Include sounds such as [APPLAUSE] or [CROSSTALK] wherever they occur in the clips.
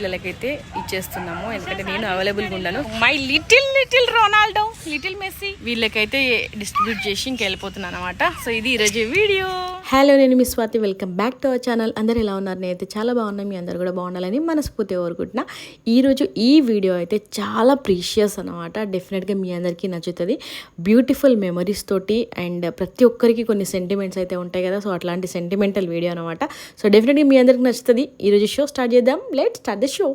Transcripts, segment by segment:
పిల్లలకైతే ఇచ్చేస్తున్నాము. ఎందుకంటే నేను అవైలబుల్గా ఉండను my little little Ronaldo little Messi వీళ్ళకైతే డిస్ట్రిబ్యూట్ చేసి ఇంకెళ్ళిపోతున్నాను అనమాట సో ఇది ఈరోజు వీడియో. హలో నేను మీ Swathi. Welcome back to our channel. అందరు ఎలా ఉన్నారు? నేనైతే చాలా బాగున్నాను. మీ అందరు కూడా బాగుండాలని మనస్ఫూర్తి కోరుకుంటున్నా. ఈరోజు ఈ వీడియో అయితే చాలా ప్రీషియస్ అనమాట డెఫినెట్గా మీ అందరికీ నచ్చుతుంది. బ్యూటిఫుల్ మెమరీస్ తోటి అండ్ ప్రతి ఒక్కరికి కొన్ని సెంటిమెంట్స్ అయితే ఉంటాయి కదా. సో అట్లాంటి సెంటిమెంటల్ వీడియో అనమాట సో డెఫినెట్గా మీ అందరికి నచ్చుతుంది. ఈరోజు షో స్టార్ట్ చేద్దాం. లెట్ స్టార్ట్ ద షో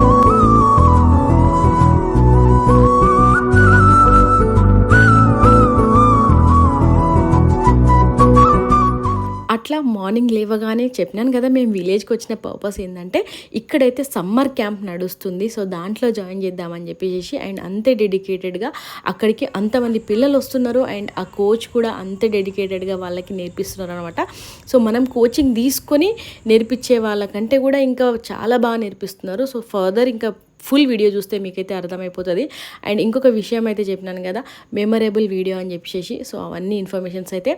అట్లా మార్నింగ్ లేవగానే చెప్పినాను కదా మేము విలేజ్కి వచ్చిన పర్పస్ ఏంటంటే ఇక్కడైతే సమ్మర్ క్యాంప్ నడుస్తుంది సో దాంట్లో జాయిన్ చేద్దామని చెప్పేసి అండ్ అంతే డెడికేటెడ్గా అక్కడికి అంతమంది పిల్లలు వస్తున్నారు అండ్ ఆ కోచ్ కూడా అంతే డెడికేటెడ్గా వాళ్ళకి నేర్పిస్తున్నారు అనమాట సో మనం కోచింగ్ తీసుకొని నేర్పించే వాళ్ళకంటే కూడా ఇంకా చాలా బాగా నేర్పిస్తున్నారు. సో ఫర్దర్ ఇంకా ఫుల్ వీడియో చూస్తే మీకైతే అర్థమైపోతుంది. అండ్ ఇంకొక విషయం అయితే చెప్పినాను కదా మెమరబుల్ వీడియో అని చెప్పేసి. సో అవన్నీ ఇన్ఫర్మేషన్స్ అయితే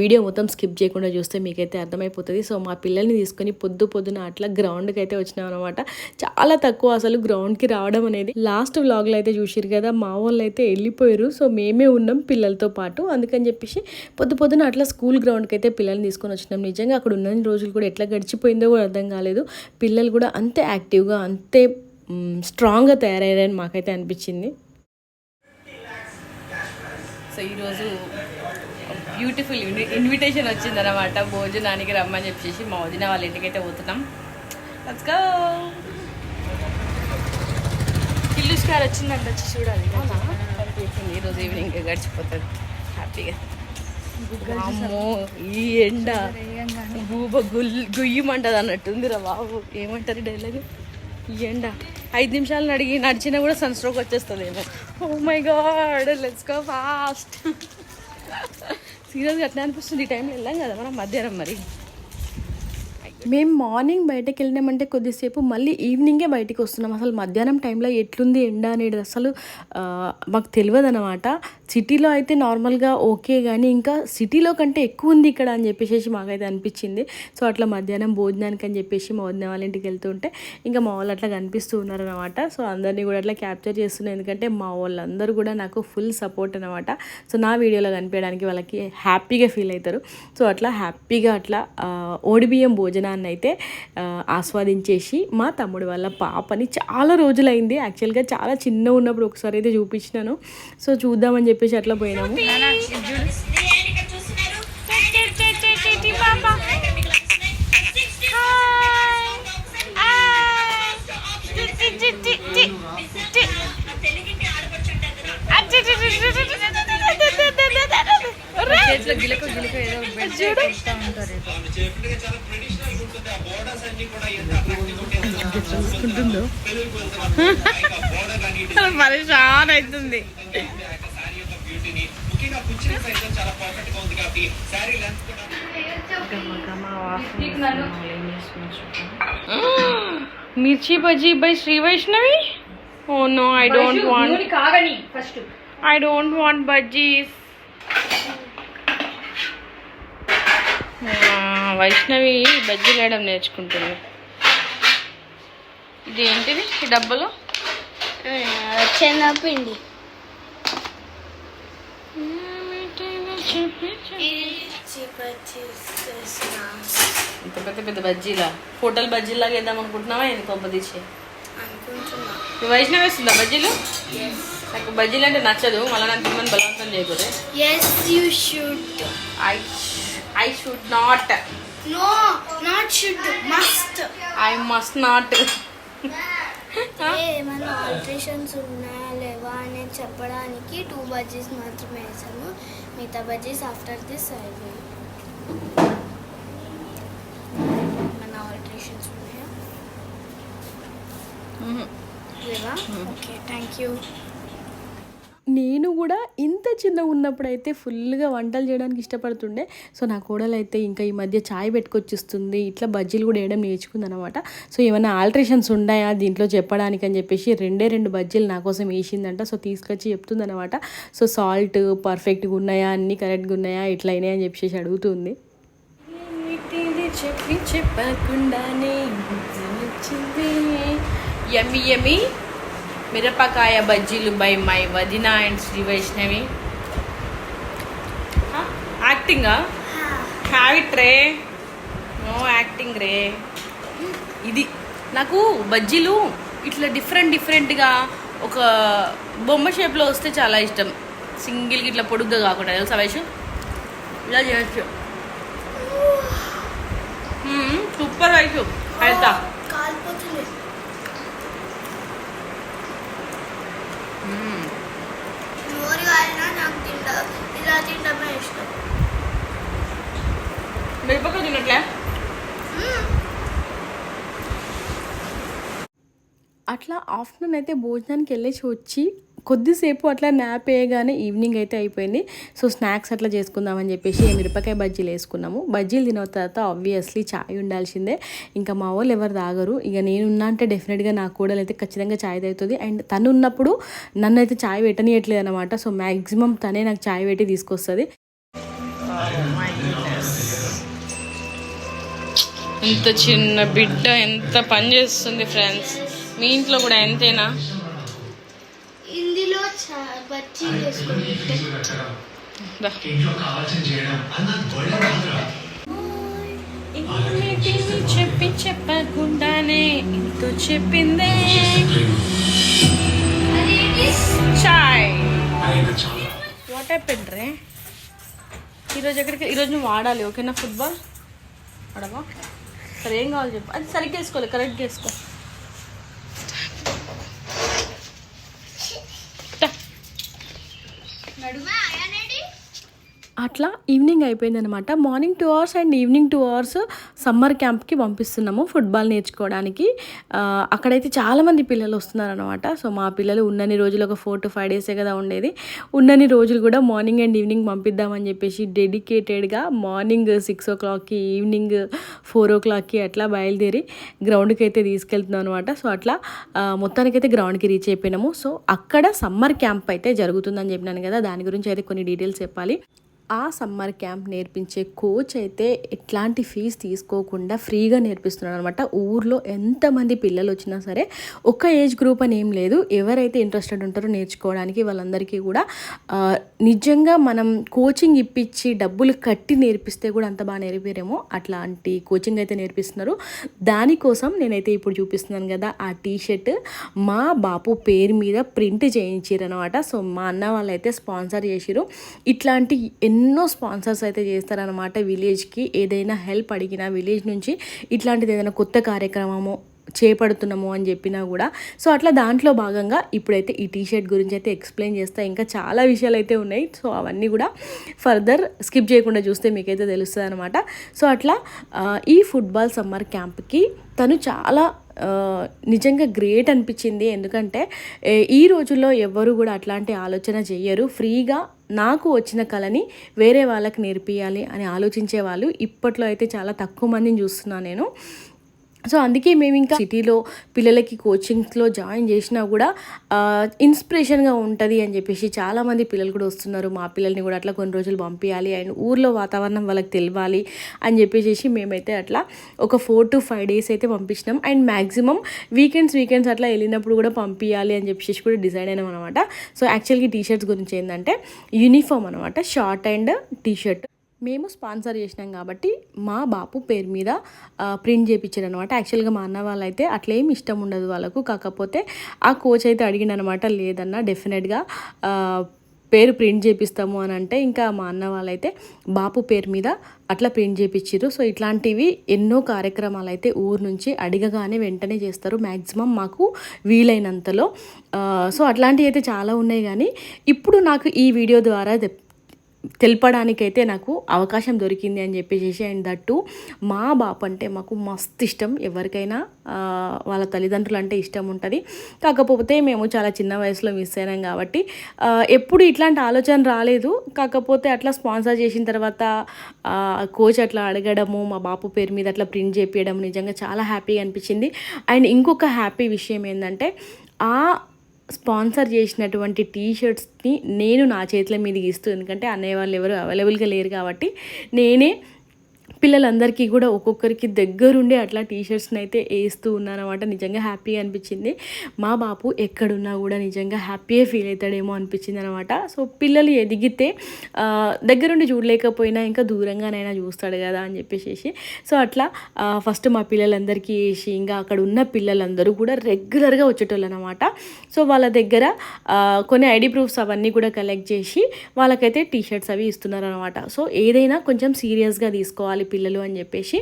వీడియో మొత్తం స్కిప్ చేయకుండా చూస్తే మీకైతే అర్థమైపోతుంది. సో మా పిల్లల్ని తీసుకొని పొద్దు పొద్దున అట్లా గ్రౌండ్కి అయితే వచ్చినాం అనమాట చాలా తక్కువ అసలు గ్రౌండ్కి రావడం అనేది. లాస్ట్ వ్లాగ్లో అయితే చూసిరు కదా మా వాళ్ళు అయితే వెళ్ళిపోయారు. సో మేమే ఉన్నాం పిల్లలతో పాటు. అందుకని చెప్పేసి పొద్దు పొద్దున అట్లా స్కూల్ గ్రౌండ్కి అయితే పిల్లల్ని తీసుకొని వచ్చినాం. నిజంగా అక్కడ ఉన్న రోజులు కూడా ఎట్లా గడిచిపోయిందో కూడా అర్థం కాలేదు. పిల్లలు కూడా అంతే యాక్టివ్గా అంతే స్ట్రాంగ్గా తయారయ్యారని మాకైతే అనిపించింది. సో ఈరోజు బ్యూటిఫుల్ ఇన్విటేషన్ వచ్చిందనమాట భోజనానికి రమ్మని చెప్పేసి మా వదిన వాళ్ళ ఇంటికైతే పోతున్నాం. లెట్స్ గో కిల్లుష్ గారు వచ్చిందంట వచ్చి చూడాలి. కనిపించింది ఈరోజు ఈవినింగ్ గడిచిపోతుంది. హ్యాపీగా ఈ ఎండ. గూబ గుల్ గుయ్యమంటది అన్నట్టుందిరా బాబు. ఏమంటారు డైలాగ్ ఈ ఎండ. ఐదు నిమిషాలు అడిగి నడిచినా కూడా సన్ స్ట్రోక్ వచ్చేస్తుందేమో. ఓ my god let's go fast సీరియస్గా అట్లా అనిపిస్తుంది ఈ టైంలో వెళ్ళాం కదా మనం మధ్యాహ్నం మరి. మేము మార్నింగ్ బయటకు వెళ్ళినామంటే కొద్దిసేపు మళ్ళీ ఈవినింగే బయటికి వస్తున్నాం. అసలు మధ్యాహ్నం టైంలో ఎట్లుంది ఎండ అనేది అసలు మాకు తెలియదు అనమాట సిటీలో అయితే నార్మల్గా ఓకే కానీ ఇంకా సిటీలో కంటే ఎక్కువ ఉంది ఇక్కడ అని చెప్పేసి మాకైతే అనిపించింది. సో అట్లా మధ్యాహ్నం భోజనానికి అని చెప్పేసి మా వదిన వాళ్ళ ఇంటికి వెళ్తుంటే ఇంకా మా వాళ్ళు అట్లా కనిపిస్తూ ఉన్నారనమాట సో అందరినీ కూడా అట్లా క్యాప్చర్ చేస్తున్నాయి ఎందుకంటే మా వాళ్ళందరూ కూడా నాకు ఫుల్ సపోర్ట్ అనమాట సో నా వీడియోలో కనిపించడానికి వాళ్ళకి హ్యాపీగా ఫీల్ అవుతారు. సో అట్లా హ్యాపీగా అట్లా ఆ, భోజనం భోజనాన్ని అయితే ఆస్వాదించేసి మా తమ్ముడు వాళ్ళ పాపని చాలా రోజులైంది. యాక్చువల్గా చాలా చిన్న ఉన్నప్పుడు ఒకసారి అయితే చూపించినాను. సో చూద్దామని చెప్పేసి అట్లా పోయినాము. గిలక గిలక ఏదో పెట్టి కొడతా ఉంటారు పరేషాన్ అవుతుంది. [GASPS] Mirchi bajji by Sri Vaishnavi? Oh no I don't want కాగని first I don't want bajjis. Vaishnavi బజ్జీలు వేయడం నేర్చుకుంటుంది. ఇది ఏంటిది ఈ డబ్బలు? శనగపిండి. ఇంత పెద్ద పెద్ద బజ్జీలా? హోటల్ బజ్జీలాగా వేద్దాం అనుకుంటున్నావా? ఏంది కొంప తీసి? ఈ వైష్ణవి వేస్తుందా బజ్జీలు? నాకు బజ్జీలు అంటే నచ్చదు. మళ్ళీ నాకు తిమ్మని బలవంతం చేయకూడదు yes you should I I should not no not should must I must not ఏమైనా ఆల్ట్రేషన్స్ ఉన్నాయా లేవా అనేది చెప్పడానికి టూ బజ్జీస్ మాత్రమే వేసాము మిగతా బజ్జీస్ ఆఫ్టర్ దిస్ అవి ఏమైనా ఆల్ట్రేషన్స్ ఉన్నాయా? లేవా? ఓకే థ్యాంక్ యూ నేను కూడా ఇంత చిన్న ఉన్నప్పుడైతే ఫుల్గా వంటలు చేయడానికి ఇష్టపడుతుండే. సో నా కోడలు అయితే ఇంకా ఈ మధ్య చాయ్ పెట్టుకొచ్చిస్తుంది. ఇట్లా బజ్జీలు కూడా వేయడం నేర్చుకుందనమాట. సో ఏమైనా ఆల్ట్రేషన్స్ ఉన్నాయా దీంట్లో చెప్పడానికి అని చెప్పేసి రెండే రెండు బజ్జీలు నా కోసం వేసిందంట. సో తీసుకొచ్చి చెప్తుందనమాట. సో సాల్ట్ పర్ఫెక్ట్గా ఉన్నాయా? అన్నీ కరెక్ట్గా ఉన్నాయా? ఇట్లా అయినాయి? అని చెప్పేసి అడుగుతుంది. చెప్పి చెప్పకుండానే వచ్చింది? Yummy yummy. మిరపకాయ బజ్జీలు బై మై వదిన అండ్ శ్రీ వైష్ణవి. యాక్టింగా హ్యావ్ ఇట్ రే. నో యాక్టింగ్ రే. ఇది నాకు బజ్జీలు ఇట్లా డిఫరెంట్ డిఫరెంట్గా ఒక బొమ్మ షేప్లో వస్తే చాలా ఇష్టం. సింగిల్గా ఇట్లా పొడుగ్గా కాకుండా తెలుసా వైషు? ఇలా చేయొచ్చు. సూపర్ వైషు. వెళ్తా. నోరు కాలినా నాకు తింట ఇలా తింటమే ఇష్టం మిరపకాయ తినట్లే? అట్లా ఆఫ్టర్నూన్ అయితే భోజనానికి వెళ్ళేసి వచ్చి కొద్దిసేపు అట్లా న్యాప్ వేయగానే ఈవినింగ్ అయితే అయిపోయింది. సో స్నాక్స్ అట్లా చేసుకుందామని చెప్పేసి మిరపకాయ బజ్జీలు వేసుకున్నాము. బజ్జీలు తిన్న తర్వాత ఆబ్వియస్లీ చాయ్ ఉండాల్సిందే. ఇంకా మా వాళ్ళు ఎవరు తాగరు. ఇక నేను ఉన్నా అంటే డెఫినెట్గా నా కూడలు అయితే ఖచ్చితంగా చాయ్ తాగుతుంది. అండ్ తను ఉన్నప్పుడు నన్ను అయితే చాయ్ పెట్టనియట్లేదు అనమాట సో మ్యాక్సిమం తనే నాకు చాయ్ పెట్టి తీసుకొస్తుంది. ఇంత చిన్న బిడ్డ ఎంత పని చేస్తుంది ఫ్రెండ్స్ మీ ఇంట్లో కూడా ఎంతేనా? చా- బజ్జీ. ఇన్నిటిని చెప్పి చెప్పకుండానే ఇంతో చెప్పిందే. చాయ్. వాట్ హ్యాపెన్ రే ఈరోజు ఎక్కడికి? ఈరోజు నువ్వు ఆడాలి ఓకేనా ఫుట్బాల్? ఆడవా? సరే ఏం కావాలి చెప్పు. అది సరిగ్గా వేసుకోవాలి కరెక్ట్గా వేసుకో. అట్లా ఈవినింగ్ అయిపోయిందనమాట. Morning two hours and evening two hours summer క్యాంప్కి పంపిస్తున్నాము ఫుట్బాల్ నేర్చుకోవడానికి. అక్కడైతే చాలామంది పిల్లలు వస్తున్నారనమాట. సో మా పిల్లలు ఉన్నన్ని రోజులు ఒక ఫోర్ టు ఫైవ్ డేసే కదా ఉండేది. ఉన్నన్ని రోజులు కూడా మార్నింగ్ అండ్ ఈవినింగ్ పంపిద్దామని చెప్పేసి డెడికేటెడ్గా మార్నింగ్ సిక్స్ ఓ క్లాక్కి ఈవినింగ్ ఫోర్ ఓ క్లాక్కి అట్లా బయలుదేరి గ్రౌండ్కి అయితే తీసుకెళ్తున్నాం అనమాట. సో అట్లా మొత్తానికైతే గ్రౌండ్కి రీచ్ అయిపోయినాము. సో అక్కడ సమ్మర్ క్యాంప్ అయితే జరుగుతుందని చెప్పినాను కదా. దాని గురించి అయితే కొన్ని డీటెయిల్స్ చెప్పాలి. ఆ సమ్మర్ క్యాంప్ నేర్పించే కోచ్ అయితే ఎట్లాంటి ఫీజు తీసుకోకుండా ఫ్రీగా నేర్పిస్తున్నాడు అనమాట ఊర్లో ఎంతమంది పిల్లలు వచ్చినా సరే ఒక ఏజ్ గ్రూప్ అని ఏం లేదు. ఎవరైతే ఇంట్రెస్టెడ్ ఉంటారో నేర్చుకోవడానికి వాళ్ళందరికీ కూడా నిజంగా మనం కోచింగ్ ఇప్పించి డబ్బులు కట్టి నేర్పిస్తే కూడా అంత బాగా నేర్పారేమో అట్లాంటి కోచింగ్ అయితే నేర్పిస్తున్నారు. దానికోసం నేనైతే ఇప్పుడు చూపిస్తున్నాను కదా ఆ టీ షర్ట్ మా బాపు పేరు మీద ప్రింట్ చేయించారు అనమాట సో మా అన్న వాళ్ళైతే స్పాన్సర్ చేసిరు ఇట్లాంటి ఎన్నో స్పాన్సర్స్ అయితే చేస్తారనమాట విలేజ్కి. ఏదైనా హెల్ప్ అడిగినా విలేజ్ నుంచి ఇట్లాంటిది ఏదైనా కొత్త కార్యక్రమము చేపడుతున్నాము అని చెప్పినా కూడా. సో అట్లా దాంట్లో భాగంగా ఇప్పుడైతే ఈ టీ షర్ట్ గురించి అయితే ఎక్స్ప్లెయిన్ చేస్తా. ఇంకా చాలా విషయాలు అయితే ఉన్నాయి. సో అవన్నీ కూడా ఫర్దర్ స్కిప్ చేయకుండా చూస్తే మీకైతే తెలుస్తుంది అనమాట సో అట్లా ఈ ఫుట్బాల్ సమ్మర్ క్యాంప్కి తను చాలా నిజంగా గ్రేట్ అనిపించింది. ఎందుకంటే ఈ రోజుల్లో ఎవ్వరు కూడా అట్లాంటి ఆలోచన చెయ్యరు ఫ్రీగా నాకు వచ్చిన కళని వేరే వాళ్ళకి నేర్పియాలి అని ఆలోచించే వాళ్ళు ఇప్పట్లో అయితే చాలా తక్కువ మందిని చూస్తున్నాను నేను. సో అందుకే మేము ఇంకా సిటీలో పిల్లలకి కోచింగ్స్లో జాయిన్ చేసినా కూడా ఇన్స్పిరేషన్గా ఉంటుంది అని చెప్పేసి చాలామంది పిల్లలు కూడా వస్తున్నారు. మా పిల్లల్ని కూడా అట్లా కొన్ని రోజులు పంపించాలి అండ్ ఊర్లో వాతావరణం వాళ్ళకి తెలియాలి అని చెప్పేసి మేమైతే అట్లా ఒక ఫోర్ టు ఫైవ్ డేస్ అయితే పంపించినాం. అండ్ మ్యాక్సిమం వీకెండ్స్ వీకెండ్స్ అట్లా వెళ్ళినప్పుడు కూడా పంపించాలి అని చెప్పేసి కూడా డిసైడ్ అయినాం అనమాట సో యాక్చువల్గా టీ షర్ట్స్ గురించి ఏంటంటే యూనిఫామ్ అనమాట షార్ట్ అండ్ టీ షర్ట్ మేము స్పాన్సర్ చేసినాం కాబట్టి మా బాపు పేరు మీద ప్రింట్ చేయించారు అనమాట యాక్చువల్గా మా అన్న వాళ్ళైతే అట్లా ఏం ఇష్టం ఉండదు వాళ్ళకు. కాకపోతే ఆ కోచ్ అయితే అడిగిండనమాట లేదన్నా డెఫినెట్గా పేరు ప్రింట్ చేపిస్తాము అని అంటే ఇంకా మా అన్న వాళ్ళైతే బాపు పేరు మీద అట్లా ప్రింట్ చేపించారు సో ఇట్లాంటివి ఎన్నో కార్యక్రమాలు అయితే ఊరు నుంచి అడిగగానే వెంటనే చేస్తారు. మ్యాక్సిమం మాకు వీలైనంతలో. సో అట్లాంటివి అయితే చాలా ఉన్నాయి కానీ ఇప్పుడు నాకు ఈ వీడియో ద్వారా తెలపడానికైతే నాకు అవకాశం దొరికింది అని చెప్పేసి అండ్ దట్టు మా బాప అంటే మాకు మస్తు ఇష్టం. ఎవరికైనా వాళ్ళ తల్లిదండ్రులు అంటే ఇష్టం ఉంటుంది. కాకపోతే మేము చాలా చిన్న వయసులో మిస్ అయినాం కాబట్టి ఎప్పుడు ఇట్లాంటి ఆలోచన రాలేదు. కాకపోతే అట్లా స్పాన్సర్ చేసిన తర్వాత కోచ్ అట్లా అడగడము మా బాపు పేరు మీద అట్లా ప్రింట్ చేపించడం నిజంగా చాలా హ్యాపీగా అనిపించింది. అండ్ ఇంకొక హ్యాపీ విషయం ఏంటంటే ఆ స్పాన్సర్ చేసినటువంటి టీ షర్ట్స్ని నేను నా చేతుల మీద ఇస్తూ ఎందుకంటే అన్నయ్య వాళ్ళు ఎవరు అవైలబుల్గా లేరు కాబట్టి నేనే పిల్లలందరికీ కూడా ఒక్కొక్కరికి దగ్గరుండి అట్లా టీషర్ట్స్ని అయితే వేస్తూ ఉన్నానమాట నిజంగా హ్యాపీగా అనిపించింది. మా బాపు ఎక్కడున్నా కూడా నిజంగా హ్యాపీగా ఫీల్ అవుతాడేమో అనిపించింది అనమాట సో పిల్లలు ఎదిగితే దగ్గరుండి చూడలేకపోయినా ఇంకా దూరంగానైనా చూస్తాడు కదా అని చెప్పేసి సో అట్లా ఫస్ట్ మా పిల్లలందరికీ వేసి ఇంకా అక్కడ ఉన్న పిల్లలందరూ కూడా రెగ్యులర్గా వచ్చేటోళ్ళు అనమాట సో వాళ్ళ దగ్గర కొన్ని ఐడి ప్రూఫ్స్ అవన్నీ కూడా కలెక్ట్ చేసి వాళ్ళకైతే టీషర్ట్స్ అవి ఇస్తున్నారు అనమాట సో ఏదైనా కొంచెం సీరియస్గా తీసుకోవాలి పిల్లలు అని చెప్పేసి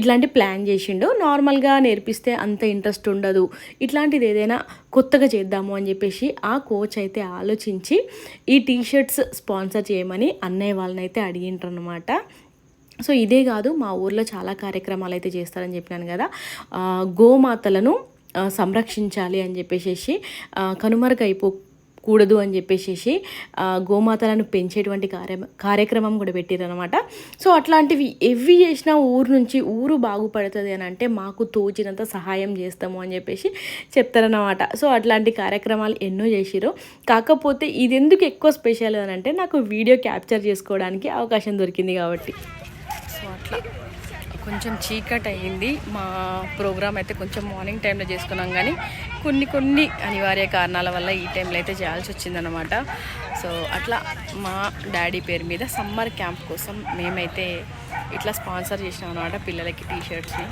ఇట్లాంటి ప్లాన్ చేసిండు. నార్మల్గా నేర్పిస్తే అంత ఇంట్రెస్ట్ ఉండదు. ఇట్లాంటిది ఏదైనా కొత్తగా చేద్దాము అని చెప్పేసి ఆ కోచ్ అయితే ఆలోచించి ఈ టీ షర్ట్స్ స్పాన్సర్ చేయమని అన్నయ్య వాళ్ళని అయితే అడిగింటారు అనమాట సో ఇదే కాదు మా ఊర్లో చాలా కార్యక్రమాలు అయితే చేస్తారని చెప్పినాను కదా. గోమాతలను సంరక్షించాలి అని చెప్పేసి కనుమరుగైపో కూడదు అని చెప్పేసి గోమాతలను పెంచేటువంటి కార్య కార్యక్రమం కూడా పెట్టారనమాట సో అట్లాంటివి ఎవి చేసినా ఊరు నుంచి ఊరు బాగుపడుతుంది అని అంటే మాకు తోచినంత సహాయం చేస్తాము అని చెప్పేసి చెప్తారనమాట సో అట్లాంటి కార్యక్రమాలు ఎన్నో చేసిరు కాకపోతే ఇది ఎందుకు ఎక్కువ స్పెషల్ అని అంటే నాకు వీడియో క్యాప్చర్ చేసుకోవడానికి అవకాశం దొరికింది కాబట్టి. సో అట్లా. కొంచెం చీకట్ అయ్యింది. మా ప్రోగ్రామ్ అయితే కొంచెం మార్నింగ్ టైంలో చేసుకున్నాం కానీ కొన్ని కొన్ని అనివార్య కారణాల వల్ల ఈ టైంలో అయితే చేయాల్సి వచ్చిందనమాట సో అట్లా మా డాడీ పేరు మీద సమ్మర్ క్యాంప్ కోసం మేమైతే ఇట్లా స్పాన్సర్ చేసినాం అనమాట పిల్లలకి టీ షర్ట్స్ని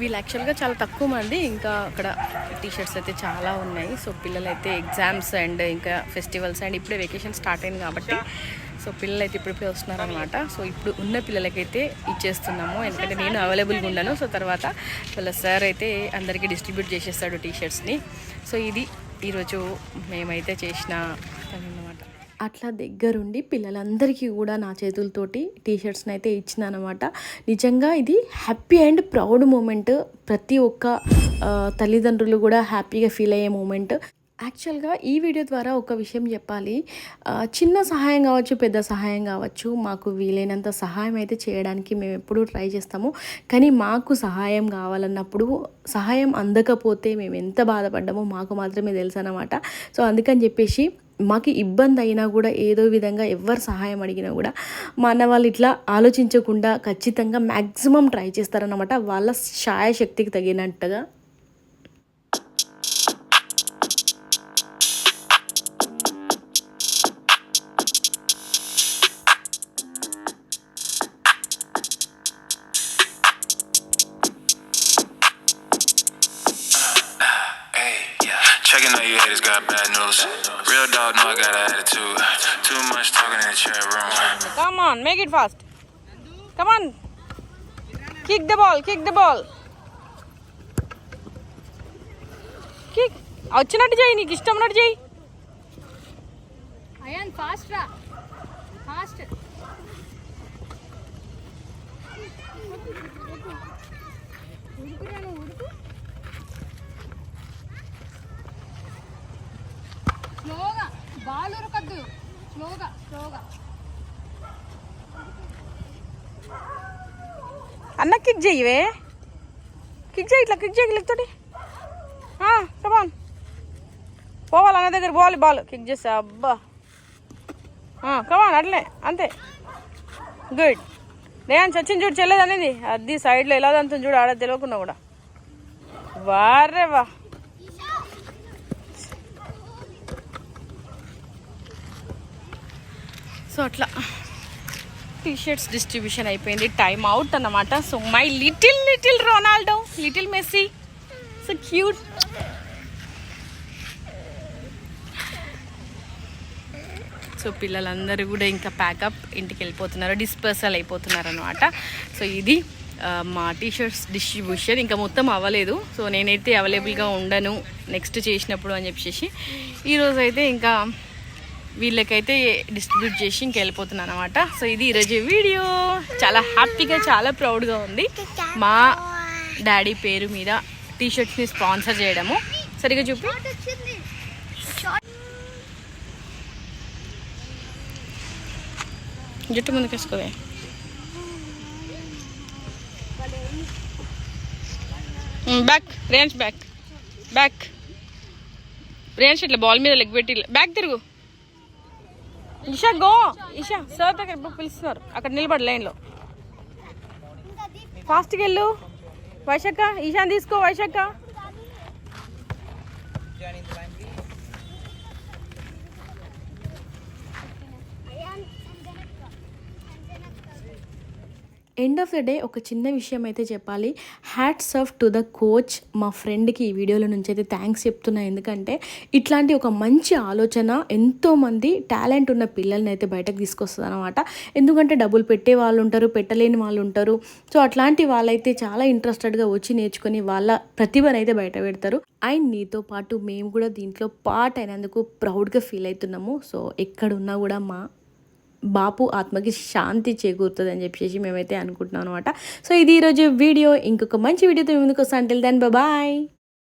వీళ్ళు యాక్చువల్గా చాలా తక్కువ మంది. ఇంకా అక్కడ టీ షర్ట్స్ అయితే చాలా ఉన్నాయి. సో పిల్లలు అయితే ఎగ్జామ్స్ అండ్ ఇంకా ఫెస్టివల్స్ అండ్ ఇప్పుడే వెకేషన్ స్టార్ట్ అయింది కాబట్టి సో పిల్లలు అయితే ఇప్పుడిప్పుడే వస్తున్నారనమాట సో ఇప్పుడు ఉన్న పిల్లలకైతే ఇచ్చేస్తున్నాము. ఎందుకంటే నేను అవైలబుల్గా ఉన్నాను. సో తర్వాత వాళ్ళ సార్ అయితే అందరికీ డిస్ట్రిబ్యూట్ చేసేస్తాడు టీ షర్ట్స్ని సో ఇది ఈరోజు మేమైతే చేసిన అట్లా దగ్గరుండి పిల్లలందరికీ కూడా నా చేతులతోటి టీషర్ట్స్ని అయితే ఇచ్చినానమాట. నిజంగా ఇది హ్యాపీ అండ్ ప్రౌడ్ మూమెంట్. ప్రతి ఒక్క తల్లిదండ్రులు కూడా హ్యాపీగా ఫీల్ అయ్యే మూమెంట్. యాక్చువల్గా ఈ వీడియో ద్వారా ఒక విషయం చెప్పాలి. చిన్న సహాయం కావచ్చు పెద్ద సహాయం కావచ్చు మాకు వీలైనంత సహాయం అయితే చేయడానికి మేము ఎప్పుడూ ట్రై చేస్తాము. కానీ మాకు సహాయం కావాలన్నప్పుడు సహాయం అందకపోతే మేము ఎంత బాధపడ్డామో మాకు మాత్రమే తెలుసు అన్నమాట సో అందుకని చెప్పేసి మాకు ఇబ్బంది అయినా కూడా ఏదో విధంగా ఎవరు సహాయం అడిగినా కూడా మా అన్న వాళ్ళు ఇట్లా ఆలోచించకుండా ఖచ్చితంగా మ్యాక్సిమం ట్రై చేస్తారన్నమాట. వాళ్ళ శాయశక్తికి తగినట్టుగా. Checking out you haters got bad news. Real dog know I got an attitude. Too much talking in the chat room. Come on, make it fast. Come on. Kick the ball, kick the ball. Kick. వచ్చినట్టు చేయి నీకు ఇష్టం ఉన్నట్టు చేయి ion fast రా fast ఉరుకురా నువ్వు ఉరుకు ball ఉరకద్దు. స్లోగా స్లోగా. అన్న కిక్ చెయ్యవే కిక్ చేయి ఇట్లా కిక్ చేయి కిక్ తోటి. కమాన్ పోవాలి అన్న దగ్గర పోవాలి బాల్. కిక్ చేస్తా అబ్బా. కమాన్ అట్లే అంతే. గుడ్ నేను చచ్చిన చూడు చెల్లేదు అనేది అది సైడ్లో ఎలా అంతుంది చూడు ఆడ తెలియకుండా కూడా. వారే వా. సో అట్లా టీషర్ట్స్ డిస్ట్రిబ్యూషన్ అయిపోయింది. టైం అవుట్ అన్నమాట. So my little little Ronaldo little Messi so cute so పిల్లలందరూ కూడా ఇంకా ప్యాకప్ ఇంటికి వెళ్ళిపోతున్నారు. డిస్పర్సల్ అయిపోతున్నారు అనమాట సో ఇది మా టీషర్ట్స్ డిస్ట్రిబ్యూషన్ ఇంకా మొత్తం అవ్వలేదు. సో నేనైతే అవైలబుల్గా ఉండను. నెక్స్ట్ చేసినప్పుడు అని చెప్పేసి. ఈరోజు అయితే ఇంకా వీళ్ళకైతే డిస్ట్రిబ్యూట్ చేసి ఇంక వెళ్ళిపోతున్నాను అనమాట సో ఇది ఈరోజు వీడియో. చాలా హ్యాపీగా చాలా ప్రౌడ్గా ఉంది. మా డాడీ పేరు మీద టీ షర్ట్స్ని స్పాన్సర్ చేయడము. సరిగా చూపి. జుట్టు ముందుకేసుకోవే. Back range back. Back. Range ఇట్లా బాల్ మీద లెగ్ పెట్టి బ్యాక్ తిరుగు. ఇషా గో. ఇషా సార్ దగ్గర ఇప్పుడు పిలుస్తున్నారు అక్కడ నిలబడి లైన్లో. ఫాస్ట్కి వెళ్ళు. వైశాఖ ఈశాన్ తీసుకో Vaishakha. End of the day ఒక చిన్న విషయం అయితే చెప్పాలి. Hats off to the coach మా ఫ్రెండ్కి ఈ వీడియోలో నుంచి అయితే థ్యాంక్స్ చెప్తున్నా. ఎందుకంటే ఇట్లాంటి ఒక మంచి ఆలోచన ఎంతోమంది టాలెంట్ ఉన్న పిల్లల్ని అయితే బయటకు తీసుకొస్తుంది అనమాట ఎందుకంటే డబ్బులు పెట్టే వాళ్ళు ఉంటారు పెట్టలేని వాళ్ళు ఉంటారు. సో అట్లాంటి వాళ్ళైతే చాలా ఇంట్రెస్టెడ్గా వచ్చి నేర్చుకొని వాళ్ళ ప్రతిభను అయితే బయట పెడతారు. అండ్ నీతో పాటు మేము కూడా దీంట్లో పార్ట్ అయినందుకు ప్రౌడ్గా ఫీల్ అవుతున్నాము. సో ఎక్కడున్నా కూడా మా బాపు ఆత్మకి శాంతి చేకూరుతుంది అని చెప్పేసి మేమైతే అనుకుంటున్నాం అనమాట సో ఇది ఈరోజు వీడియో. ఇంకొక మంచి వీడియోతో ముందుకు వస్తాను. అంటే దెన్ బాయ్